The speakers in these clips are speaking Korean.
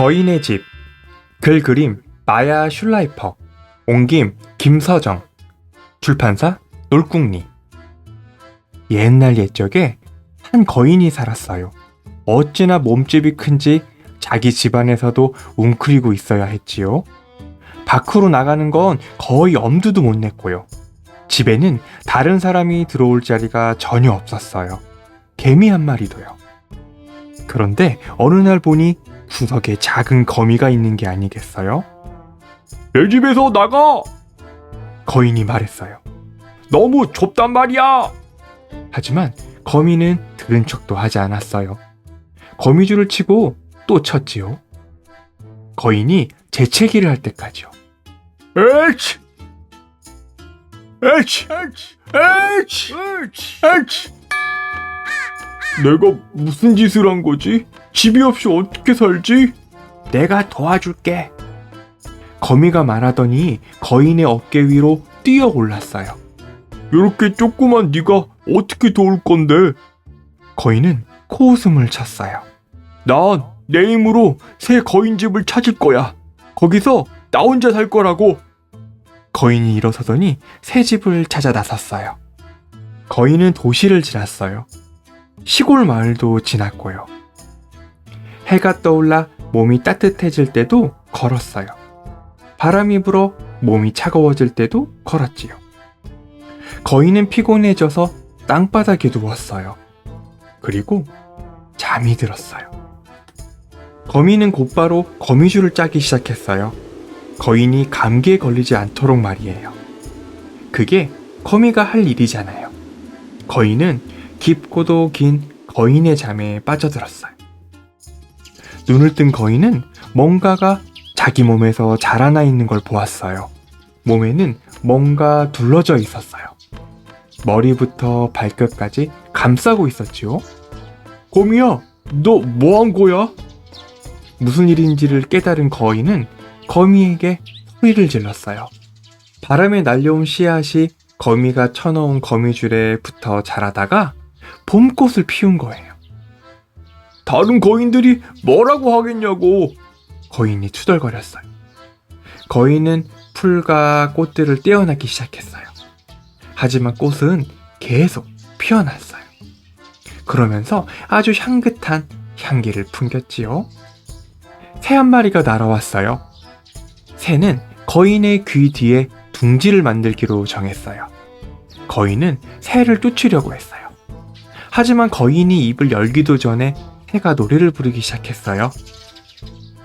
거인의 집. 글 그림 마야 슐라이퍼. 옮김 김서정. 출판사 놀궁리. 옛날 옛적에 한 거인이 살았어요. 어찌나 몸집이 큰지 자기 집안에서도 웅크리고 있어야 했지요. 밖으로 나가는 건 거의 엄두도 못 냈고요. 집에는 다른 사람이 들어올 자리가 전혀 없었어요. 개미 한 마리도요. 그런데 어느 날 보니 구석에 작은 거미가 있는 게 아니겠어요? 내 집에서 나가! 거인이 말했어요. 너무 좁단 말이야! 하지만 거미는 들은 척도 하지 않았어요. 거미줄을 치고 또 쳤지요. 거인이 재채기를 할 때까지요. 에이치! 에이치! 에이치! 에이치! 내가 무슨 짓을 한 거지? 집이 없이 어떻게 살지? 내가 도와줄게. 거미가 말하더니 거인의 어깨 위로 뛰어 올랐어요. 이렇게 조그만 네가 어떻게 도울 건데? 거인은 코웃음을 쳤어요. 난 내 힘으로 새 거인 집을 찾을 거야. 거기서 나 혼자 살 거라고. 거인이 일어서더니 새 집을 찾아 나섰어요. 거인은 도시를 지났어요. 시골 마을도 지났고요. 해가 떠올라 몸이 따뜻해질 때도 걸었어요. 바람이 불어 몸이 차가워질 때도 걸었지요. 거인은 피곤해져서 땅바닥에 누웠어요. 그리고 잠이 들었어요. 거미는 곧바로 거미줄을 짜기 시작했어요. 거인이 감기에 걸리지 않도록 말이에요. 그게 거미가 할 일이잖아요. 거인은 깊고도 긴 거인의 잠에 빠져들었어요. 눈을 뜬 거인은 뭔가가 자기 몸에서 자라나 있는 걸 보았어요. 몸에는 뭔가 둘러져 있었어요. 머리부터 발끝까지 감싸고 있었지요. 거미야, 너 뭐 한 거야? 무슨 일인지를 깨달은 거인은 거미에게 소리를 질렀어요. 바람에 날려온 씨앗이 거미가 쳐놓은 거미줄에 붙어 자라다가 봄꽃을 피운 거예요. 다른 거인들이 뭐라고 하겠냐고 거인이 투덜거렸어요. 거인은 풀과 꽃들을 떼어내기 시작했어요. 하지만 꽃은 계속 피어났어요. 그러면서 아주 향긋한 향기를 풍겼지요. 새 한 마리가 날아왔어요. 새는 거인의 귀 뒤에 둥지를 만들기로 정했어요. 거인은 새를 쫓으려고 했어요. 하지만 거인이 입을 열기도 전에 새가 노래를 부르기 시작했어요.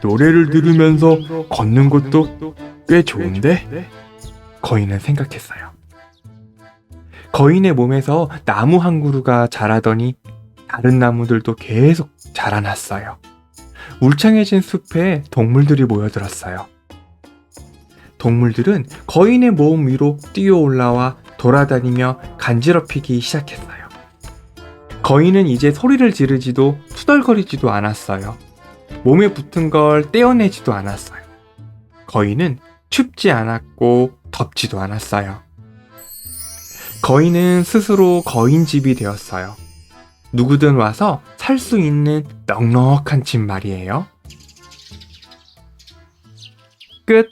노래를 들으면서 걷는 것도 꽤 좋은데? 거인은 생각했어요. 거인의 몸에서 나무 한 그루가 자라더니 다른 나무들도 계속 자라났어요. 울창해진 숲에 동물들이 모여들었어요. 동물들은 거인의 몸 위로 뛰어 올라와 돌아다니며 간지럽히기 시작했어요. 거인은 이제 소리를 지르지도 투덜거리지도 않았어요. 몸에 붙은 걸 떼어내지도 않았어요. 거인은 춥지 않았고 덥지도 않았어요. 거인은 스스로 거인 집이 되었어요. 누구든 와서 살 수 있는 넉넉한 집 말이에요. 끝.